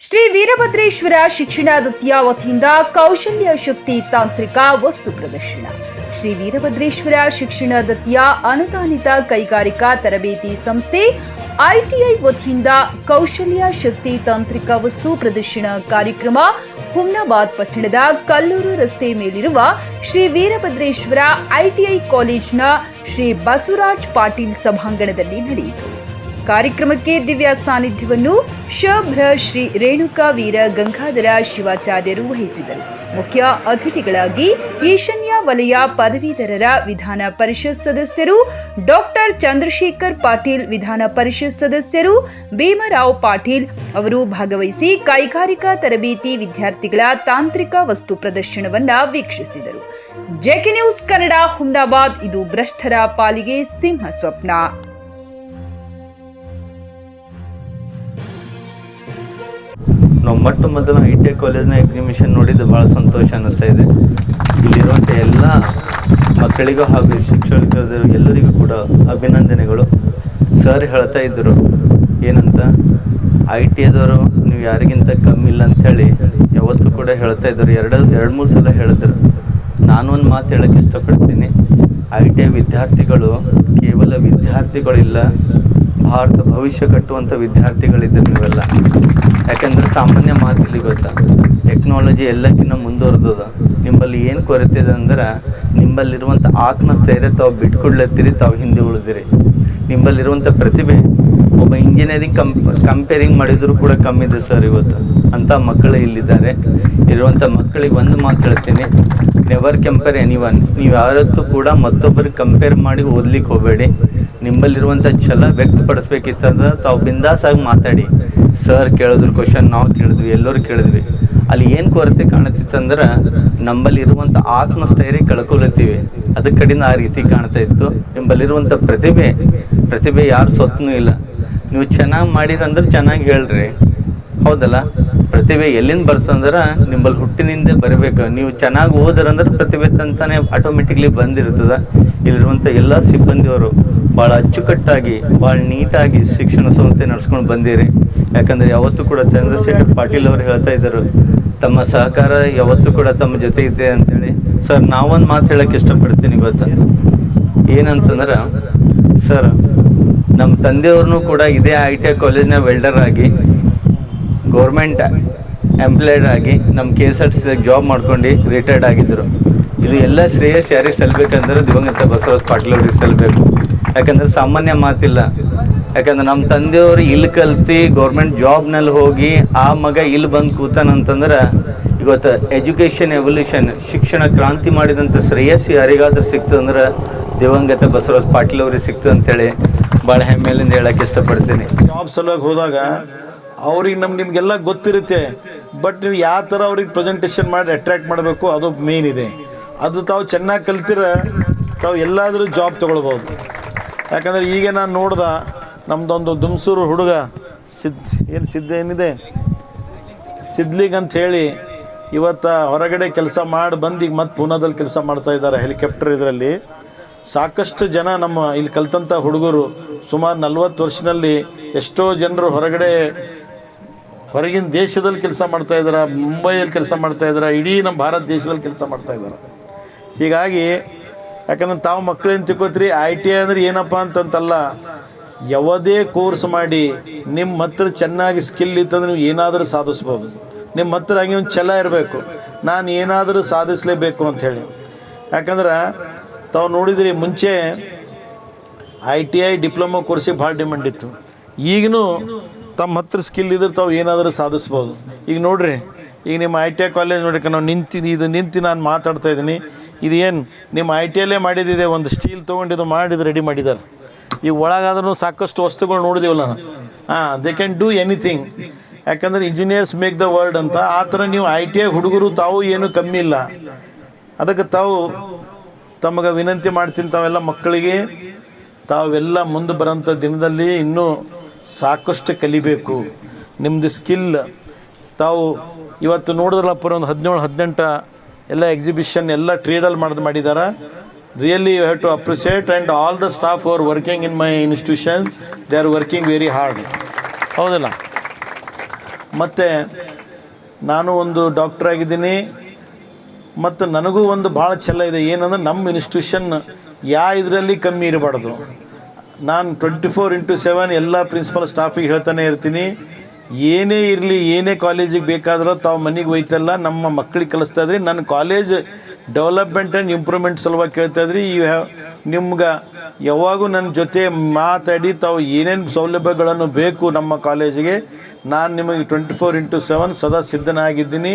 ಶ್ರೀ ವೀರಭದ್ರೇಶ್ವರ ಶಿಕ್ಷಣ ವೃತ್ತಿಯ ವತಿಯಿಂದ ಕೌಶಲ್ಯ ಶಕ್ತಿ ತಾಂತ್ರಿಕ ವಸ್ತು ಪ್ರದರ್ಶನ. ಶ್ರೀ ವೀರಭದ್ರೇಶ್ವರ ಶಿಕ್ಷಣ ದತ್ತಿಯ ಅನುದಾನಿತ ಕೈಗಾರಿಕಾ ತರಬೇತಿ ಸಂಸ್ಥೆ ಐಟಿಐ ವತಿಯಿಂದ ಕೌಶಲ್ಯ ಶಕ್ತಿ ತಾಂತ್ರಿಕ ವಸ್ತು ಪ್ರದರ್ಶನ ಕಾರ್ಯಕ್ರಮ ಹುಮ್ನಾಬಾದ್ ಪಟ್ಟಣದ ಕಲ್ಲೂರು ರಸ್ತೆ ಮೇಲಿರುವ ಶ್ರೀ ವೀರಭದ್ರೇಶ್ವರ ಐಟಿಐ ಕಾಲೇಜಿನ ಶ್ರೀ ಬಸವರಾಜ್ ಪಾಟೀಲ್ ಸಭಾಂಗಣದಲ್ಲಿ ನಡೆಯಿತು. ಕಾರ್ಯಕ್ರಮಕ್ಕೆ ದಿವ್ಯ ಸಾನ್ನಿಧ್ಯವನ್ನು ಶಭ್ರ ಶ್ರೀ ರೇಣುಕಾ ವೀರ ಗಂಗಾಧರ ಶಿವಾಚಾರ್ಯರು ವಹಿಸಿದರು. ಮುಖ್ಯ ಅತಿಥಿಗಳಾಗಿ ಈಶಾನ್ಯ ವಲಯ ಪದವೀಧರರ ವಿಧಾನ ಪರಿಷತ್ ಸದಸ್ಯರು ಡಾಕ್ಟರ್ ಚಂದ್ರಶೇಖರ್ ಪಾಟೀಲ್ ವಿಧಾನ ಪರಿಷತ್ ಸದಸ್ಯರು ಭೀಮರಾವ್ ಪಾಟೀಲ್ ಅವರು ಭಾಗವಹಿಸಿ ಕೈಗಾರಿಕಾ ತರಬೇತಿ ವಿದ್ಯಾರ್ಥಿಗಳ ತಾಂತ್ರಿಕ ವಸ್ತು ಪ್ರದರ್ಶನವನ್ನ ವೀಕ್ಷಿಸಿದರು. ಜೆಕೆ ನ್ಯೂಸ್ ಕನ್ನಡ ಹುಮ್ನಾಬಾದ್ ಇದು ಭ್ರಷ್ಟರ ಪಾಲಿಗೆ ಸಿಂಹ ಸ್ವಪ್ನ. ನಾವು ಮೊಟ್ಟ ಮೊದಲು ಐ ಟಿ ಐ ಕಾಲೇಜ್ನ ಎಕ್ಸಿಮಿಷನ್ ನೋಡಿದ್ದು ಭಾಳ ಸಂತೋಷ ಅನ್ನಿಸ್ತಾ ಇದೆ. ಇಲ್ಲಿರುವಂಥ ಎಲ್ಲ ಮಕ್ಕಳಿಗೂ ಹಾಗೂ ಶಿಕ್ಷಕರು ಎಲ್ಲರಿಗೂ ಕೂಡ ಅಭಿನಂದನೆಗಳು. ಸರ್ ಹೇಳ್ತಾ ಇದ್ದರು ಏನಂತ? ಐ ಟಿ ಐದವರು ನೀವು ಯಾರಿಗಿಂತ ಕಮ್ಮಿ ಇಲ್ಲ ಅಂಥೇಳಿ ಯಾವತ್ತೂ ಕೂಡ ಹೇಳ್ತಾ ಇದ್ದರು ಎರಡು ಎರಡು ಮೂರು ಸಲ ಹೇಳಿದ್ರು. ನಾನು ಒಂದು ಮಾತು ಹೇಳೋಕ್ಕೆ ಇಷ್ಟಪಡ್ತೀನಿ. ಐ ಟಿ ಐ ವಿದ್ಯಾರ್ಥಿಗಳು ಕೇವಲ ವಿದ್ಯಾರ್ಥಿಗಳಿಲ್ಲ ಭಾರತ ಭವಿಷ್ಯ ಕಟ್ಟುವಂಥ ವಿದ್ಯಾರ್ಥಿಗಳಿದ್ದೀರಿ ನೀವೆಲ್ಲ. ಯಾಕಂದ್ರೆ ಸಾಮಾನ್ಯ ಮಾತಿಲ್ಲಿ ಗೊತ್ತಾ ಟೆಕ್ನಾಲಜಿ ಎಲ್ಲಕ್ಕಿಂತ ಮುಂದುವರೆದದ. ನಿಮ್ಮಲ್ಲಿ ಏನು ಕೊರತೆ ಇದೆ ಅಂದ್ರೆ, ನಿಮ್ಮಲ್ಲಿರುವಂಥ ಆತ್ಮಸ್ಥೈರ್ಯ ತಾವು ಬಿಟ್ಕೊಡ್ಲತ್ತೀರಿ, ತಾವು ಹಿಂದೆ ಉಳಿದಿರಿ. ನಿಮ್ಮಲ್ಲಿರುವಂಥ ಪ್ರತಿಭೆ, ಒಬ್ಬ ಇಂಜಿನಿಯರಿಂಗ್ ಕಂಪ್ ಕಂಪೇರಿಂಗ್ ಮಾಡಿದರೂ ಕೂಡ ಕಮ್ಮಿ ಇದೆ ಸರ್ ಇವತ್ತು. ಅಂಥ ಮಕ್ಕಳು ಇಲ್ಲಿದ್ದಾರೆ. ಇರುವಂಥ ಮಕ್ಕಳಿಗೆ ಒಂದು ಮಾತು ಹೇಳ್ತೀನಿ. ನೆವರ್ ಕಂಪೇರ್ ಎನಿ ಒನ್ ನೀವು ಯಾವತ್ತೂ ಕೂಡ ಮತ್ತೊಬ್ಬರಿಗೆ ಕಂಪೇರ್ ಮಾಡಿ ಓದ್ಲಿಕ್ಕೆ ಹೋಗಬೇಡಿ. ನಿಮ್ಮಲ್ಲಿರುವಂಥ ಛಲ ವ್ಯಕ್ತಪಡಿಸ್ಬೇಕಿತ್ತಂದ್ರೆ ತಾವು ಬಿಂದಾಸಾಗಿ ಮಾತಾಡಿ. ಸರ್ ಕೇಳಿದ್ರು ಕ್ವಶನ್ ನಾವು ಕೇಳಿದ್ವಿ, ಎಲ್ಲರೂ ಕೇಳಿದ್ವಿ. ಅಲ್ಲಿ ಏನು ಕೊರತೆ ಕಾಣುತ್ತಿತ್ತಂದ್ರೆ ನಮ್ಮಲ್ಲಿರುವಂಥ ಆತ್ಮಸ್ಥೈರ್ಯ ಕಳ್ಕೊಳತ್ತೀವಿ. ಅದ್ರ ಕಡಿಂದ ಆ ರೀತಿ ಕಾಣ್ತಾ ಇತ್ತು. ನಿಮ್ಮಲ್ಲಿರುವಂಥ ಪ್ರತಿಭೆ ಪ್ರತಿಭೆ ಯಾರು ಸೊತ್ತನೂ ಇಲ್ಲ. ನೀವು ಚೆನ್ನಾಗಿ ಮಾಡಿರಂದ್ರೆ ಚೆನ್ನಾಗಿ ಹೇಳ್ರಿ. ಹೌದಲ್ಲ? ಪ್ರತಿಭೆ ಎಲ್ಲಿಂದ ಬರ್ತಂದ್ರೆ ನಿಮ್ಮಲ್ಲಿ ಹುಟ್ಟಿನಿಂದ ಬರಬೇಕು. ನೀವು ಚೆನ್ನಾಗಿ ಓದರಂದ್ರೆ ಪ್ರತಿಭೆ ತಂತಾನೆ ಆಟೋಮೆಟಿಕ್ಲಿ ಬಂದಿರ್ತದ. ಇಲ್ಲಿರುವಂಥ ಎಲ್ಲ ಸಿಬ್ಬಂದಿಯವರು ಭಾಳ ಅಚ್ಚುಕಟ್ಟಾಗಿ ಭಾಳ ನೀಟಾಗಿ ಶಿಕ್ಷಣ ಸಂಸ್ಥೆ ನಡ್ಸ್ಕೊಂಡು ಬಂದಿರಿ. ಯಾಕಂದರೆ ಯಾವತ್ತೂ ಕೂಡ ಚಂದ್ರಶೇಖರ್ ಪಾಟೀಲ್ ಅವರು ಹೇಳ್ತಾ ಇದ್ದರು, ತಮ್ಮ ಸಹಕಾರ ಯಾವತ್ತೂ ಕೂಡ ತಮ್ಮ ಜೊತೆ ಇದೆ ಅಂತೇಳಿ. ಸರ್, ನಾವೊಂದು ಮಾತು ಹೇಳಕ್ಕೆ ಇಷ್ಟಪಡ್ತೀನಿ ಗೊತ್ತಾ? ಏನಂತಂದ್ರೆ, ಸರ್ ನಮ್ಮ ತಂದೆಯವ್ರನ್ನೂ ಕೂಡ ಇದೇ ಐ ಟಿ ಐ ಕಾಲೇಜ್ನ ವೆಲ್ಡರ್ ಆಗಿ ಗೌರ್ಮೆಂಟ್ ಎಂಪ್ಲಾಯ್ಡ್ ಆಗಿ ನಮ್ಮ ಕೆ ಎಸ್ ಆರ್ ಟಿ ಸಿದಾಗ ಜಾಬ್ ಮಾಡ್ಕೊಂಡು ರಿಟೈರ್ಡ್ ಆಗಿದ್ದರು ಇದು ಎಲ್ಲ ಶ್ರೇಯಸ್ ಯಾರಿಗೆ ಸಲ್ಬೇಕಂದ್ರೆ ದಿವಂಗತ ಬಸವರಾಜ್ ಪಾಟೀಲ್ ಅವ್ರಿಗೆ ಸಲ್ಬೇಕು. ಯಾಕಂದ್ರೆ ಸಾಮಾನ್ಯ ಮಾತಿಲ್ಲ. ಯಾಕಂದ್ರೆ ನಮ್ಮ ತಂದೆಯವರು ಇಲ್ಲಿ ಕಲ್ತು ಗೌರ್ಮೆಂಟ್ ಜಾಬ್ನಲ್ಲಿ ಹೋಗಿ ಆ ಮಗ ಇಲ್ಲಿ ಬಂದು ಕೂತಾನಂತಂದ್ರೆ ಇವತ್ತು ಎಜುಕೇಷನ್ ಎವಲ್ಯೂಷನ್ ಶಿಕ್ಷಣ ಕ್ರಾಂತಿ ಮಾಡಿದಂಥ ಶ್ರೇಯಸ್ಸು ಯಾರಿಗಾದ್ರೂ ಸಿಕ್ತಂದ್ರೆ ದಿವಂಗತ ಬಸವರಾಜ್ ಪಾಟೀಲ್ ಅವ್ರಿಗೆ ಸಿಕ್ತು ಅಂತೇಳಿ ಭಾಳ ಹೆಮ್ಮೆಲಿಂದ ಹೇಳಕ್ಕೆ ಇಷ್ಟಪಡ್ತೀನಿ. ಜಾಬ್ ಸಲುವಾಗಿ ಹೋದಾಗ ಅವ್ರಿಗೆ ನಮ್ಗೆ ನಿಮಗೆಲ್ಲ ಗೊತ್ತಿರುತ್ತೆ. ಬಟ್ ನೀವು ಯಾವ ಥರ ಅವ್ರಿಗೆ ಪ್ರೆಸೆಂಟೇಷನ್ ಮಾಡಿ ಅಟ್ರ್ಯಾಕ್ಟ್ ಮಾಡಬೇಕು, ಅದು ಮೇನ್ ಇದೆ. ಅದು ತಾವು ಚೆನ್ನಾಗಿ ಕಲ್ತಿರ, ತಾವು ಎಲ್ಲಾದರೂ ಜಾಬ್ ತೊಗೊಳ್ಬೋದು. ಯಾಕಂದರೆ ಈಗ ನಾನು ನೋಡ್ದ ನಮ್ಮದೊಂದು ದುಮ್ಸೂರು ಹುಡುಗ, ಸಿದ್, ಏನು ಸಿದ್ಧ ಏನಿದೆ? ಸಿದ್ಲಿಗ್ ಅಂತ ಹೇಳಿ ಇವತ್ತು ಹೊರಗಡೆ ಕೆಲಸ ಮಾಡಿ ಬಂದು ಈಗ ಮತ್ತೆ ಪೂನಾದಲ್ಲಿ ಕೆಲಸ ಮಾಡ್ತಾ ಇದ್ದಾರೆ ಹೆಲಿಕಾಪ್ಟರ್ ಇದರಲ್ಲಿ. ಸಾಕಷ್ಟು ಜನ ನಮ್ಮ ಇಲ್ಲಿ ಕಲ್ತಂಥ ಹುಡುಗರು, ಸುಮಾರು ನಲ್ವತ್ತು ವರ್ಷದಲ್ಲಿ ಎಷ್ಟೋ ಜನರು ಹೊರಗಡೆ ಹೊರಗಿನ ದೇಶದಲ್ಲಿ ಕೆಲಸ ಮಾಡ್ತಾ ಇದ್ದಾರೆ, ಮುಂಬೈಯಲ್ಲಿ ಕೆಲಸ ಮಾಡ್ತಾ ಇದ್ದಾರೆ, ಇಡೀ ನಮ್ಮ ಭಾರತ ದೇಶದಲ್ಲಿ ಕೆಲಸ ಮಾಡ್ತಾ ಇದ್ದಾರೆ? ಹೀಗಾಗಿ, ಯಾಕಂದ್ರೆ ತಾವು ಮಕ್ಕಳೇನು ತಿಳ್ಕೊತೀರಿ, ಐ ಟಿ ಐ ಅಂದ್ರೆ ಏನಪ್ಪ ಅಂತಂತಲ್ಲ, ಯಾವುದೇ ಕೋರ್ಸ್ ಮಾಡಿ ನಿಮ್ಮ ಹತ್ರ ಚೆನ್ನಾಗಿ ಸ್ಕಿಲ್ ಇತ್ತಂದ್ರೆ ನೀವು ಏನಾದರೂ ಸಾಧಿಸ್ಬೋದು. ನಿಮ್ಮ ಹತ್ರ ಹಂಗೆ ಒಂದು ಛಲ ಇರಬೇಕು. ನಾನು ಏನಾದರೂ ಸಾಧಿಸಲೇಬೇಕು ಅಂಥೇಳಿ ಯಾಕಂದ್ರೆ, ತಾವು ನೋಡಿದ್ರಿ, ಮುಂಚೆ ಐ ಟಿ ಐ ಡಿಪ್ಲೊಮಾ ಕೋರ್ಸಿಗೆ ಭಾಳ ಡಿಮ್ಯಾಂಡ್ ಇತ್ತು. ಈಗಲೂ ತಮ್ಮ ಹತ್ರ ಸ್ಕಿಲ್ ಇದ್ರೆ ತಾವು ಏನಾದರೂ ಸಾಧಿಸ್ಬೋದು. ಈಗ ನೋಡ್ರಿ, ಈಗ ನಿಮ್ಮ ಐ ಟಿ ಐ ಕಾಲೇಜ್ ನೋಡಿಕ ನಾವು ನಿಂತು, ಇದು ನಿಂತು ನಾನು ಮಾತಾಡ್ತಾ ಇದ್ದೀನಿ. ಇದು ಏನು ನಿಮ್ಮ ಐ ಟಿ ಐಲೇ ಮಾಡಿದ್ದಿದೆ, ಒಂದು ಸ್ಟೀಲ್ ತೊಗೊಂಡಿದ್ದು ಮಾಡಿದ್ದು ರೆಡಿ ಮಾಡಿದ್ದಾರೆ. ಈಗ ಒಳಗಾದ್ರೂ ಸಾಕಷ್ಟು ವಸ್ತುಗಳು ನೋಡಿದೀವಲ್ಲ ನಾನು. ಹಾಂ ದೇ ಕ್ಯಾನ್ ಡೂ ಎನಿಥಿಂಗ್ ಯಾಕಂದ್ರೆ ಇಂಜಿನಿಯರ್ಸ್ ಮೇಕ್ ದ ವರ್ಲ್ಡ್ ಅಂತ, ಆ ಥರ ನೀವು ಐ ಟಿ ಐ ಹುಡುಗರು ತಾವು ಏನು ಕಮ್ಮಿ ಇಲ್ಲ. ಅದಕ್ಕೆ ತಾವು ತಮಗೆ ವಿನಂತಿ ಮಾಡ್ತೀನಿ, ತಾವೆಲ್ಲ ಮಕ್ಕಳಿಗೆ, ತಾವೆಲ್ಲ ಮುಂದೆ ಬರೋಂಥ ದಿನದಲ್ಲಿ ಇನ್ನೂ ಸಾಕಷ್ಟು ಕಲಿಬೇಕು. ನಿಮ್ಮದು ಸ್ಕಿಲ್ ತಾವು ಇವತ್ತು ನೋಡಿದ್ರಲ್ಲಪ್ಪ ಒಂದು ಹದಿನೇಳು, ಹದಿನೆಂಟು ಎಲ್ಲ ಎಕ್ಸಿಬಿಷನ್ ಎಲ್ಲ ಟ್ರೇಡಲ್ಲಿ ಮಾಡಿದ್ ಮಾಡಿದ್ದಾರೆ really you have to appreciate and all the staff are working in my institution they are working very hard ಹೌದಲ್ಲ? ಮತ್ತು ನಾನು ಒಂದು ಡಾಕ್ಟರ್ ಆಗಿದ್ದೀನಿ. ಮತ್ತು ನನಗೂ ಒಂದು ಭಾಳ ಛಲ ಇದೆ. ಏನಂದ್ರೆ ನಮ್ಮ ಇನ್ಸ್ಟಿಟ್ಯೂಷನ್ ಯಾ ಇದರಲ್ಲಿ ಕಮ್ಮಿ ಇರಬಾರ್ದು. ನಾನು ಟ್ವೆಂಟಿ ಫೋರ್ ಇಂಟು ಸೆವೆನ್ ಎಲ್ಲ ಪ್ರಿನ್ಸಿಪಲ್ ಸ್ಟಾಫಿಗೆ ಹೇಳ್ತಾನೆ ಇರ್ತೀನಿ. ಏನೇ ಇರಲಿ, ಏನೇ ಕಾಲೇಜಿಗೆ ಬೇಕಾದರೂ ತಾವು ಮನೆಗೆ ಹೋಯ್ತಲ್ಲ, ನಮ್ಮ ಮಕ್ಕಳಿಗೆ ಕಲಿಸ್ತಾ ಇದ್ರಿ. ನನ್ನ ಕಾಲೇಜ್ ಡೆವಲಪ್ಮೆಂಟ್ ಆ್ಯಂಡ್ ಇಂಪ್ರೂವ್ಮೆಂಟ್ ಸಲುವಾಗಿ ಕೇಳ್ತಾ ಇದ್ರಿ. ಯು ಹ್ಯಾವ್ ನಿಮ್ಗೆ ಯಾವಾಗೂ ನನ್ನ ಜೊತೆ ಮಾತಾಡಿ, ತಾವು ಏನೇನು ಸೌಲಭ್ಯಗಳನ್ನು ಬೇಕು ನಮ್ಮ ಕಾಲೇಜಿಗೆ ನಾನು ನಿಮಗೆ ಟ್ವೆಂಟಿ ಫೋರ್ ಇಂಟು ಸೆವೆನ್ ಸದಾ ಸಿದ್ಧನಾಗಿದ್ದೀನಿ.